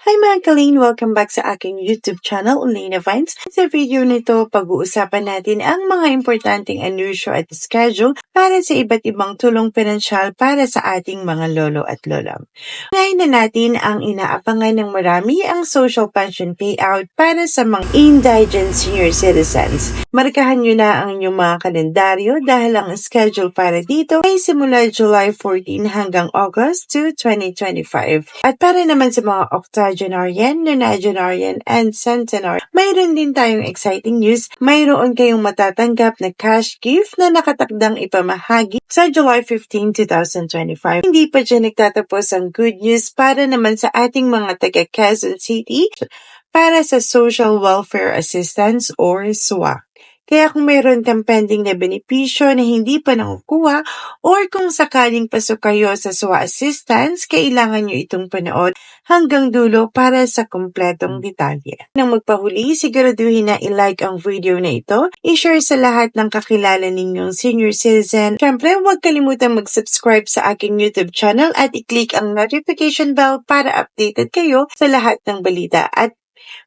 Hi mga Kaline! Welcome back sa aking YouTube channel, Elena Vines. Sa video nito, pag-uusapan natin ang mga importanteng anusyo at schedule para sa iba't ibang tulong pinansyal para sa ating mga lolo at lola. Ngayon na natin ang inaabangan ng marami ang social pension payout para sa mga indigent senior citizens. Markahan nyo na ang inyong mga kalendaryo dahil ang schedule para dito ay simula July 14 hanggang August 2, 2025. At para naman sa mga octogenarian, nonagenarian, and centenarian, mayroon din tayong exciting news. Mayroon kayong matatanggap na cash gift na nakatakdang ipamahagi sa July 15, 2025. Hindi pa dyan nagtatapos ang good news para naman sa ating mga taga Quezon City para sa Social Welfare Assistance or SWA. Kaya kung mayroon kang pending na benepisyo na hindi pa nakukuha or kung sakaling pasok kayo sa SWA assistance, kailangan nyo itong panood hanggang dulo para sa kumpletong detalye. Nang magpahuli, siguraduhin na i-like ang video na ito, i-share sa lahat ng kakilala ninyong senior citizen. Siyempre, huwag kalimutan mag-subscribe sa aking YouTube channel at i-click ang notification bell para updated kayo sa lahat ng balita at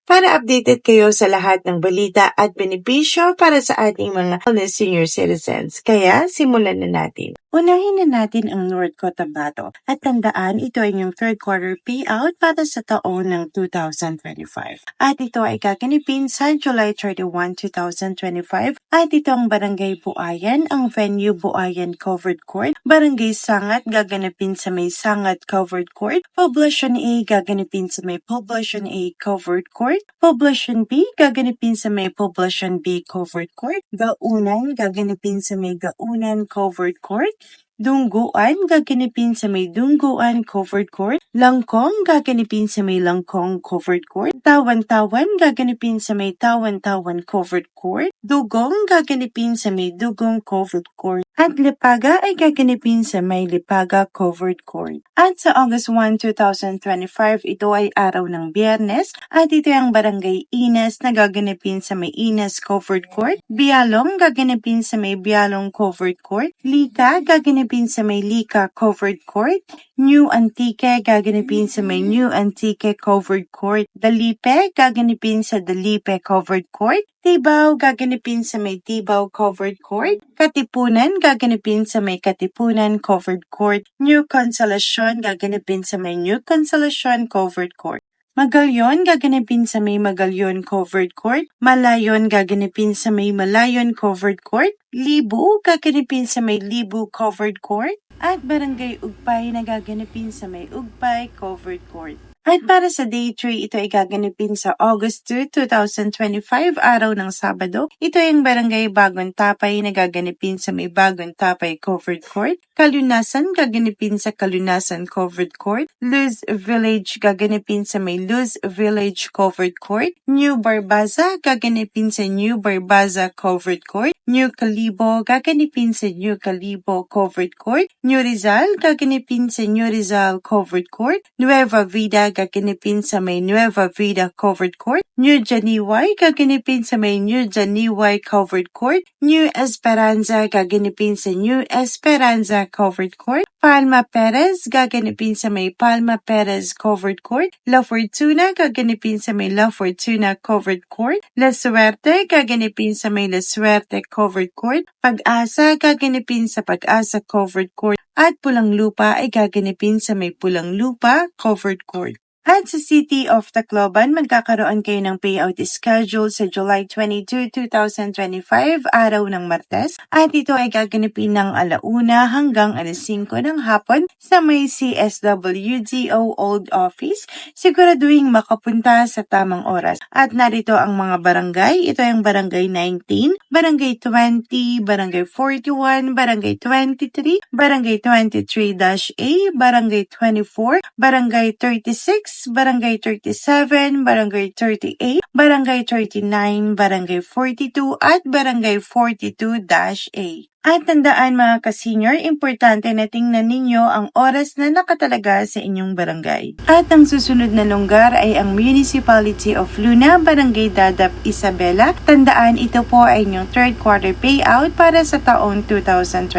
para updated kayo sa lahat ng balita at benepisyo para sa ating mga senior citizens. Kaya, simulan na natin. Unahin na natin ang North Cotabato at tandaan ito ay yung third quarter payout para sa taon ng 2025. At ito ay kakanipin sa July 31, 2025 at ito ang Barangay Buayan, ang venue Buayan Covered Court, Barangay Sangat gaganapin sa may Sangat Covered Court, Poblacion A gaganapin sa may Poblacion A Covered Court, Poblacion B gaganapin sa may Poblacion B Covered Court, Gaunan gaganapin sa may Gaunan Covered Court, Dungguan gaganapin sa may Dungguan Covered Court, Langkong gaganapin sa may Langkong Covered Court, Tawan-Tawan gaganapin sa may Tawan-Tawan Covered Court, Dugong gaganapin sa may Dugong Covered Court, at Lipaga ay gaganapin sa may Lipaga Covered Court. At sa August 1, 2025, ito ay araw ng biyernes at ito ang Barangay Ines na gaganapin sa may Ines Covered Court, Bialong gaganapin sa may Bialong Covered Court, Lika gaganapin sa may Lika Covered Court, New Antique gaganapin sa may New Antique Covered Court, Dalipe gaganapin sa Dalipe Covered Court, Tibaw gaganapin sa may Tibaw Covered Court, Katipunan gaganapin sa may Katipunan Covered Court, New Consolacion gaganapin sa may New Consolacion Covered Court. Magalyon gaganapin sa may Magalyon Covered Court, Malayon gaganapin sa may Malayon Covered Court, Libu gaganapin sa may Libu Covered Court, at Barangay Ugpay na gaganapin sa may Ugpay Covered Court. At para sa Day 3, ito ay gaganapin sa August 2, 2025, araw ng Sabado. Ito ay ang Barangay Bagong Tapay na gaganapin sa may Bagong Tapay Covered Court. Kalunasan gaganapin sa Kalunasan Covered Court. Luz Village gaganapin sa may Luz Village Covered Court. New Barbaza gaganapin sa New Barbaza Covered Court. New Calibo gaganapin sa New Calibo Covered Court. New Rizal gaganapin sa New Rizal Covered Court. Nueva Vida gaganapin sa may Nueva Vida Covered Court. New Janiway gaganapin sa may New Janiway Covered Court. New Esperanza gaganapin sa New Esperanza Covered Court. Palma Perez gaganapin sa may Palma Perez Covered Court. La Fortuna gaganapin sa may La Fortuna Covered Court. La Suerte gaganapin sa may La Suerte Covered Court. Pag-asa gaganapin sa Pag-asa Covered Court. At Pulang Lupa ay gaganapin sa may Pulang Lupa Covered Court. At sa City of Tacloban, magkakaroon kayo ng payout schedule sa July 22, 2025, araw ng Martes. At ito ay gaganapin ng alauna hanggang alas 5 ng hapon sa may CSWGO Old Office. Siguraduhin makapunta sa tamang oras. At narito ang mga barangay. Ito ay ang Barangay 19, Barangay 20, Barangay 41, Barangay 23, Barangay 23-A, Barangay 24, Barangay 36, Barangay 37, Barangay 38, Barangay 39, Barangay 42, at Barangay 42-A. At tandaan mga ka-senior, importante na tingnan ninyo ang oras na nakatalaga sa inyong barangay. At ang susunod na lugar ay ang Municipality of Luna, Barangay Dadap, Isabela. Tandaan ito po ay inyong third quarter payout para sa taong 2025.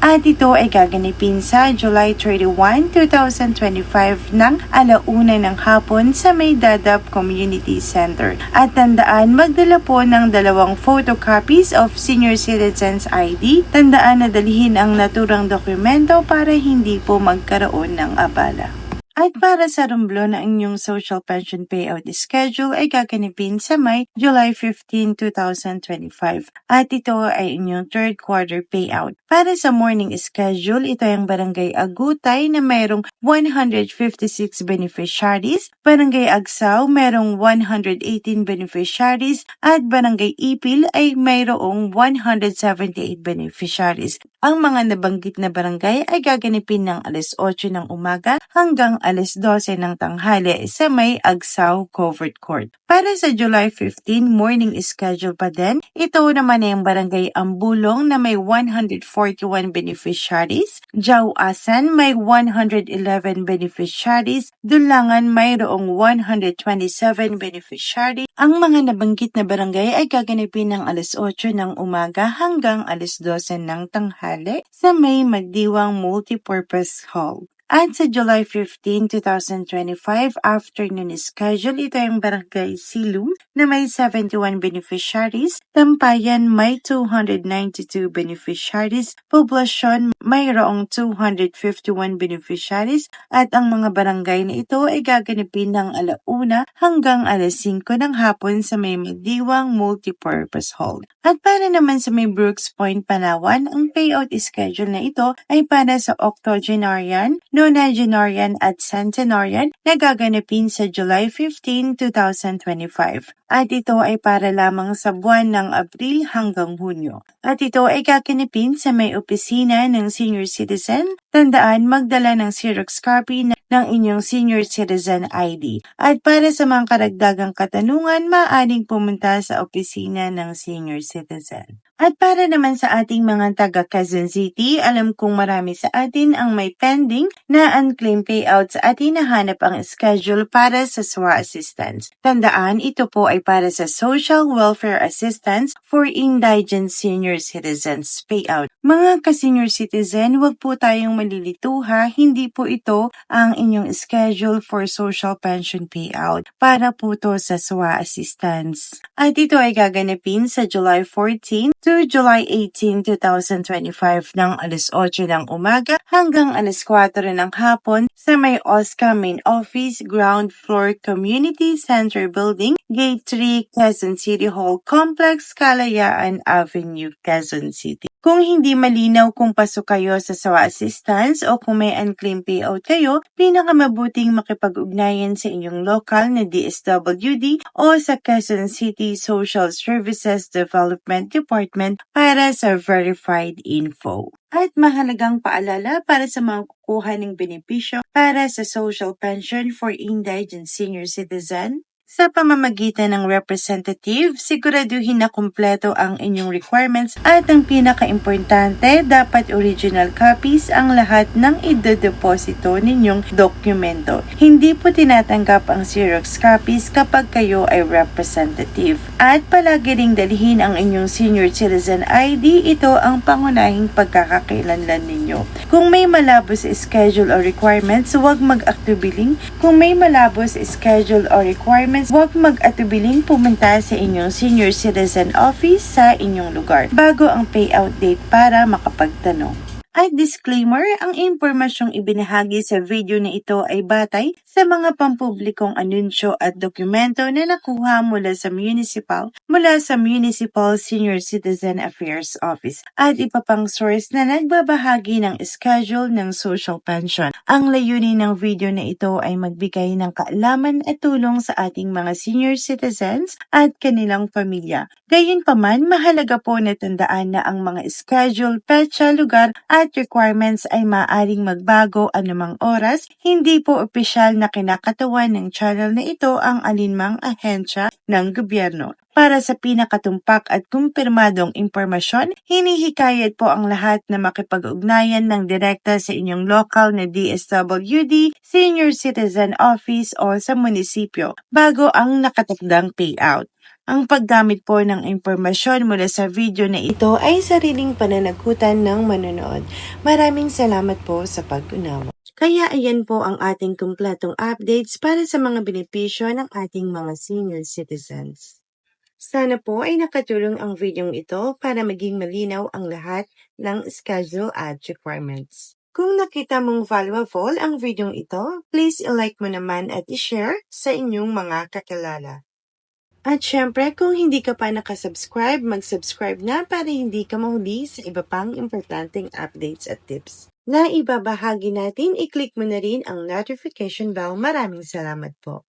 At ito ay gaganipin sa July 31, 2025 ng alauna ng hapon sa May Dadap Community Center. At tandaan, magdala po ng dalawang photocopies of Senior Citizens ID tandaan na dalhin ang naturang dokumento para hindi po magkaroon ng abala. At para sa rumblo na inyong social pension payout schedule ay gaganipin sa May, July 15, 2025. At ito ay inyong third quarter payout. Para sa morning schedule, ito ay ang Barangay Agutay na mayroong 156 beneficiaries, Barangay Agsaw mayroong 118 beneficiaries, at Barangay Ipil ay mayroong 178 beneficiaries. Ang mga nabanggit na barangay ay gaganipin ng alas 8 ng umaga hanggang alas 12 ng tanghali sa may Agsaw Covered Court. Para sa July 15 morning schedule pa din, ito naman ay ang barangay Ambulong na may 141 beneficiaries, Jawasan may 111 beneficiaries, Dulangan mayroong 127 beneficiaries. Ang mga nabanggit na barangay ay gaganipin ng alas 8 ng umaga hanggang alas 12 ng tanghali sa may Magdiwang Multipurpose Hall. At sa July 15, 2025, afternoon schedule, ito ang Barangay Silum na may 71 beneficiaries, Tampayan may 292 beneficiaries, Poblasyon mayroong 251 beneficiaries, at ang mga barangay na ito ay gaganapin ng alauna hanggang alas 5 ng hapon sa may Magdiwang Multipurpose Hall. At para naman sa may Brooks Point, Palawan, ang payout schedule na ito ay para sa octogenarian, nonagenarian at centenarian na gaganapin sa July 15, 2025. At ito ay para lamang sa buwan ng Abril hanggang Hunyo. At ito ay gaganapin sa may opisina ng senior citizen. Tandaan magdala ng Xerox copy ng inyong senior citizen ID. At para sa mga karagdagang katanungan, maaaring pumunta sa opisina ng senior citizen. At para naman sa ating mga taga Quezon City, alam kong marami sa atin ang may pending na unclaimed payouts at hinahanap ang schedule para sa SWA assistance. Tandaan, ito po ay para sa Social Welfare Assistance for Indigent Senior Citizens payout. Mga ka-senior citizen, huwag po tayong malilituha, hindi po ito ang inyong schedule for social pension payout para po to sa SWA assistance. At ito ay gaganapin sa July 14 to July 18, 2025 ng alas 8 ng umaga hanggang alas 4 ng hapon sa may OSCA Main Office Ground Floor Community Center Building, Gate 3, Quezon City Hall Complex, Kalayaan Avenue, Quezon City. Kung hindi malinaw kung pasok kayo sa SAWA assistance o kung may unclaimed payout kayo, pinakamabuting makipag-ugnayan sa inyong local na DSWD o sa Quezon City Social Services Development Department para sa verified info. At mahalagang paalala para sa mga kukuha ng benepisyo para sa social pension for indigent senior citizen, sa pamamagitan ng representative, siguraduhin na kumpleto ang inyong requirements at ang pinaka-importante, dapat original copies ang lahat ng idedeposito ninyong dokumento. Hindi po tinatanggap ang Xerox copies kapag kayo ay representative. At palagi ring dalhin ang inyong senior citizen ID, ito ang pangunahing pagkakakilanlan ninyo. Kung may malabo sa schedule o requirements, huwag mag-actibiling. Kung may malabo sa schedule o requirements, huwag mag-atubiling pumunta sa inyong senior citizen office sa inyong lugar bago ang payout date para makapagtanong. At disclaimer, ang impormasyong ibinahagi sa video na ito ay batay sa mga pampublikong anunsyo at dokumento na nakuha mula sa municipal mula sa Municipal Senior Citizen Affairs Office at iba pang source na nagbabahagi ng schedule ng social pension. Ang layunin ng video na ito ay magbigay ng kaalaman at tulong sa ating mga senior citizens at kanilang pamilya. Gayunpaman, mahalaga po na tandaan na ang mga schedule, petsa, lugar at requirements ay maaaring magbago anumang oras. Hindi po opisyal na kinakatawan ng channel na ito ang alinmang ahensya ng gobyerno. Para sa pinakatumpak at kumpirmadong impormasyon, hinihikayat po ang lahat na makipag-ugnayan ng direkta sa inyong local na DSWD, Senior Citizen Office o sa munisipyo bago ang nakatakdang payout. Ang paggamit po ng impormasyon mula sa video na ito ay sariling pananagutan ng manonood. Maraming salamat po sa pag-unawa. Kaya ayan po ang ating kumpletong updates para sa mga benepisyo ng ating mga senior citizens. Sana po ay nakatulong ang videong ito para maging malinaw ang lahat ng schedule at requirements. Kung nakita mong valuable ang videong ito, please i-like mo naman at i-share sa inyong mga kakilala. At syempre, kung hindi ka pa nakasubscribe, mag-subscribe na para hindi ka mahuli sa iba pang importanteng updates at tips. Na ibabahagi natin, i-click mo na rin ang notification bell. Maraming salamat po.